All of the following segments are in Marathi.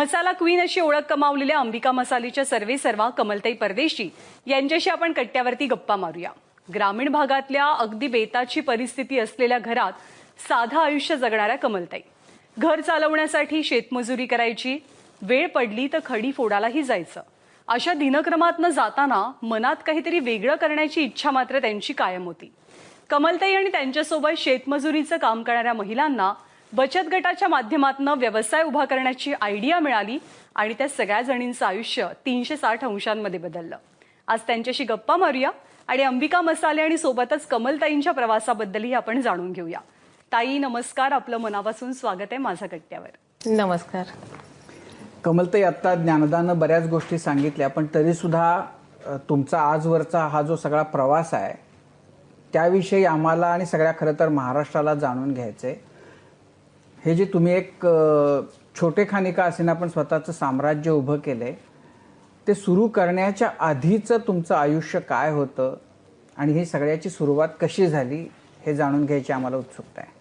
मसाला क्वीन अशी ओळख कमावलेल्या अंबिका मसालीच्या सर्वे सर्वा कमलताई परदेशी यांच्याशी आपण कट्ट्यावरती गप्पा मारूया. ग्रामीण भागातल्या अगदी बेताची परिस्थिती असलेल्या घरात साधं आयुष्य जगणाऱ्या कमलताई. घर चालवण्यासाठी शेतमजुरी करायची वेळ पडली तर खडी फोडायलाही जायचं. अशा दिनक्रमातनं जाताना मनात काहीतरी वेगळं करण्याची इच्छा मात्र त्यांची कायम होती. कमलताई आणि त्यांच्यासोबत शेतमजुरीचं काम करणाऱ्या महिलांना बचत गटाच्या माध्यमातून व्यवसाय उभा करण्याची आयडिया मिळाली आणि त्या सगळ्या जणींचं आयुष्य तीनशे साठ अंशांमध्ये बदललं. आज त्यांच्याशी गप्पा मारूया आणि अंबिका मसाले आणि सोबतच कमलताईंच्या प्रवासाबद्दलही आपण जाणून घेऊया. ताई नमस्कार. आपलं मनापासून स्वागत आहे माझा कट्ट्यावर नमस्कार. कमलताई आत्ता ज्ञानदानं बऱ्याच गोष्टी सांगितल्या पण तरीसुद्धा अ, तुमचा आजवरचा हा जो सगळा प्रवास आहे त्याविषयी आम्हाला आणि सगळ्या खरं तर महाराष्ट्राला जाणून घ्यायचं आहे हे जे तुम्ही एक छोटे खानिका असेना पण स्वतःचं साम्राज्य उभं केलं आहे ते सुरू करण्याच्या आधीचं तुमचं आयुष्य काय होतं आणि ही सगळ्याची सुरुवात कशी झाली हे जाणून घ्यायची आम्हाला उत्सुकता आहे.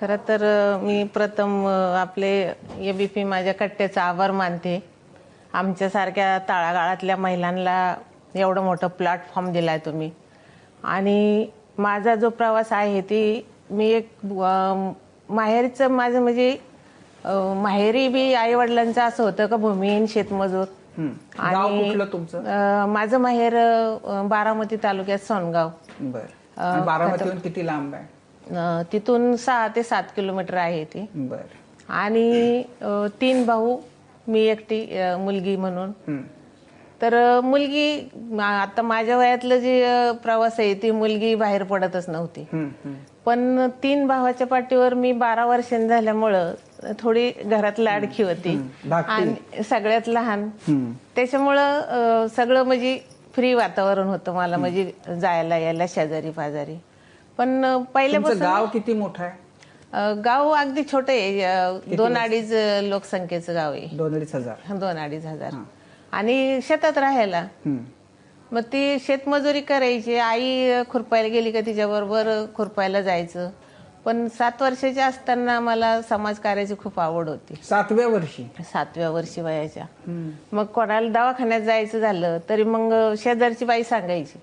खरं तर मी प्रथम आपले ए बी पी माझ्या कट्ट्याचा आभार मानते. आमच्यासारख्या तळागाळातल्या महिलांना एवढं मोठं प्लॅटफॉर्म दिला आहे तुम्ही. आणि माझा जो प्रवास आहे ती मी एक माहेरचं माझं म्हणजे माहेरी बी आई वडिलांचं असं होतं का भूमिहीन शेतमजूर. अ, माझं माहेर अ, बारामती तालुक्यात सोनगाव. बरं. आणि बारामतीहून किती लांब आहे? अ, तिथून सहा ते सात किलोमीटर आहे ती. बरं. आणि अ, तीन भाऊ मी एकटी अ, मुलगी म्हणून. हम्म. तर मुलगी आता माझ्या वयातलं जे प्रवास आहे ती मुलगी बाहेर पडतच नव्हती. पण तीन भावाच्या पाठीवर मी बारा वर्षांनी झाल्यामुळं थोडी घरात लाडकी होती. आणि सगळ्यात लहान. त्याच्यामुळं सगळं म्हणजे फ्री वातावरण होतं मला म्हणजे जायला यायला शेजारी पाजारी. पण पहिल्यापासून गाव किती मोठं आहे? गाव अगदी छोटे दोन अडीच लोकसंख्येचं गाव आहे. दोन अडीच हजार. दोन अडीच हजार. आणि शेतात राहायला. मग ती शेतमजुरी करायची. आई खुरपायला गेली का तिच्याबरोबर खुरपायला जायचं. पण सात वर्षाची असताना मला समाज कार्याची खूप आवड होती. सातव्या वर्षी? सातव्या वर्षी वयाच्या. मग कोणाला दवाखान्यात जायचं झालं तरी मग शेजारची बाई सांगायची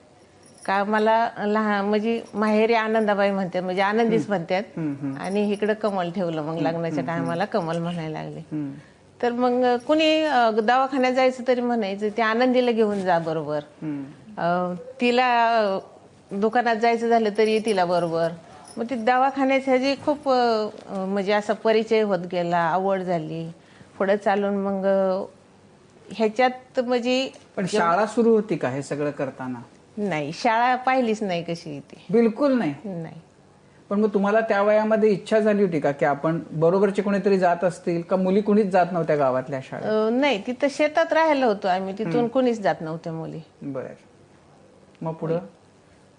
का मला लहान म्हणजे माहेरी आनंदाबाई म्हणतात म्हणजे आनंदीच म्हणतात आणि इकडं कमल ठेवलं मग लग्नाच्या टायमाला कमल म्हणायला लागले. तर मग कुणी अ, दवाखान्यात जायचं तरी म्हणायचं ते आनंदीला घेऊन जा बरोबर. अ, तिला अ, दुकानात जायचं झालं तरी तिला बरोबर. मग ती दवाखान्याच्या ह्याची खूप अ, अ, म्हणजे असा परिचय होत गेला आवड झाली. पुढे चालून मग अ, ह्याच्यात म्हणजे पण शाळा सुरू होती का हे सगळं करताना? नाही शाळा पाहिलीच नाही कशी ती. बिलकुल नाही? नाही. पण मग तुम्हाला त्या वयामध्ये इच्छा झाली होती का की आपण बरोबरचे कोणीतरी जात असतील का मुली कुणीच जात नव्हत्या गावातल्या शाळेत? अ, नाही तिथं शेतात राहायला होतो आम्ही तिथून कुणीच जात नव्हत्या मुली. बर. मग पुढं?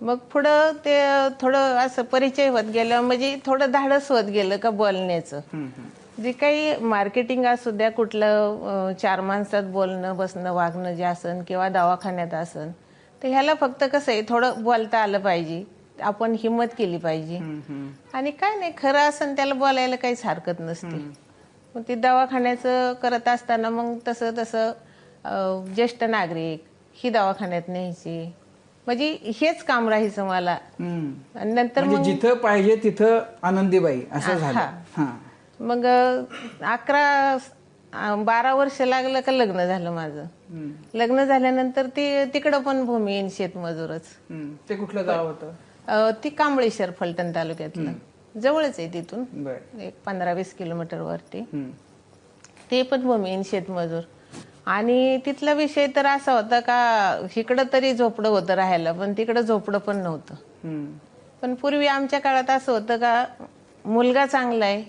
मग पुढं ते थोडं असं परिचय होत गेलं म्हणजे थोडं धाडस होत गेलं का बोलण्याचं. जे काही मार्केटिंग असू द्या कुठलं अं, चार माणसात बोलणं बसणं वागणं जे असन किंवा दवाखान्यात असन तर ह्याला फक्त कसं आहे थोडं बोलता आलं पाहिजे. आपण हिंमत केली पाहिजे. आणि काय नाही खरं असन त्याला बोलायला काहीच हरकत नसते. मग ते दवाखान्याचं करत असताना मग तसं तसं ज्येष्ठ नागरिक ही दवाखान्यात न्यायची. म्हणजे हेच काम राहायचं मला. नंतर म्हणजे मग जिथं पाहिजे तिथं आनंदीबाई असं. झालं. मग अकरा बारा वर्ष लागलं का लग्न झालं माझं. लग्न झाल्यानंतर ती तिकडं पण भूमी शेतमजूरच. ते कुठलं गाव होतं? अ, ती कांबळेश्वर फलटण तालुक्यातलं. जवळच आहे तिथून. बर. एक पंधरा वीस किलोमीटर वरती. हम्म. ते पण भूमिहीन शेतमजूर. आणि तिथला विषय तर असा होता का इकडं तरी झोपडं होतं राहायला पण तिकडं झोपडं पण नव्हतं. हम्म. पण पूर्वी आमच्या काळात असं होतं का मुलगा चांगला आहे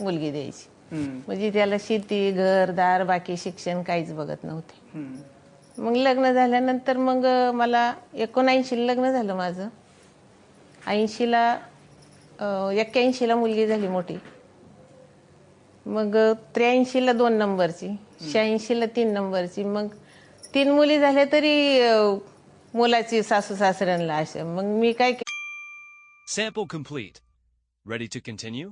मुलगी द्यायची. हम्म. म्हणजे त्याला शेती घर दार बाकी शिक्षण काहीच बघत नव्हते. हम्म. मग लग्न झाल्यानंतर मग मला एकोणऐंशी लग्न झालं माझं. ऐंशीला एक्क्याऐंशीला मुलगी झाली मोठी मग त्र्याऐंशीला दोन नंबरची शहाऐंशीला तीन नंबरची मग तीन मुली झाल्या तरी मुलाची सासू सासऱ्यांना अशा मग मी काय Sample complete. Ready to continue?